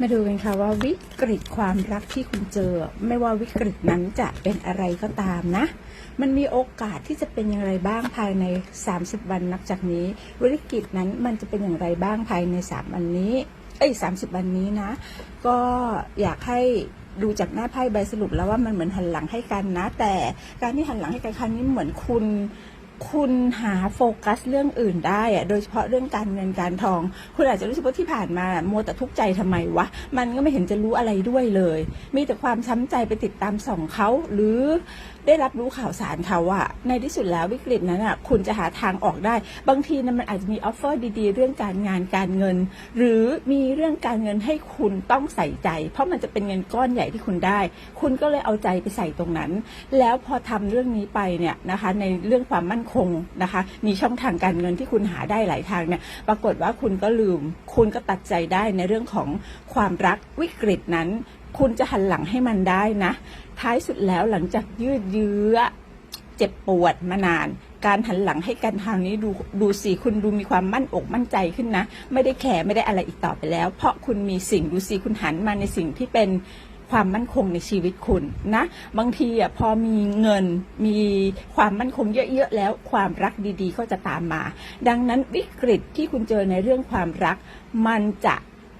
มาดูกันค่ะว่าวิกฤตความรักที่คุณเจอ ไม่ว่าวิกฤตนั้นจะเป็นอะไรก็ตามนะ มันมีโอกาสที่จะเป็นอย่างไรบ้างภายใน 30 วันนับจากนี้ วิกฤตนั้นมันจะเป็นอย่างไรบ้างภายใน 3 วันนี้ เอ้ย 30 วันนี้นะ ก็อยากให้ดูจากหน้าไพ่ใบสรุปแล้วว่ามันเหมือนหันหลังให้กันนะ แต่การที่หันหลังให้กันครั้งนี้เหมือนคุณ คุณหาโฟกัสเรื่องอื่นได้อะโดยเฉพาะเรื่องการเงินการทอง คุณอาจจะรู้สึกว่าที่ผ่านมาโมแต่ทุกข์ใจทำไมวะ มันก็ไม่เห็นจะรู้อะไรด้วยเลย มีแต่ความช้ำใจไปติดตามส่องเขาหรือ ได้รับรู้ข่าวสารเขาอะในที่สุดแล้ววิกฤตนั้นอะคุณจะหาทางออกได้ บางทีนะมันอาจจะมีออฟเฟอร์ดีๆ เรื่องการงานการเงิน หรือมีเรื่องการเงินให้คุณต้องใส่ใจ เพราะมันจะเป็นเงินก้อนใหญ่ที่คุณได้ คุณก็เลยเอาใจไปใส่ตรงนั้น แล้วพอทำเรื่องนี้ไปเนี่ยนะคะในเรื่องความมั่นคงนะคะ มีช่องทางการเงินที่คุณหาได้หลายทางเนี่ยปรากฏว่าคุณก็ลืม คุณก็ตัดใจได้ในเรื่องของความรักวิกฤตนั้น คุณจะหันหลังให้มันได้นะ ท้ายสุดแล้วหลังจากยืดเยื้อเจ็บปวดมานาน การหันหลังให้กันทางนี้ดูดูสิคุณดูมีความมั่นอกมั่นใจขึ้นนะ ไม่ได้แคร์ไม่ได้อะไรอีกต่อไปแล้ว เพราะคุณมีสิ่งดูสิคุณหันมาในสิ่งที่เป็นความมั่นคงในชีวิตคุณนะ บางทีอะพอมีเงินมีความมั่นคงเยอะๆแล้ว ความรักดีๆ ก็จะตามมา ดังนั้นวิกฤตที่คุณเจอในเรื่องความรัก มันจะ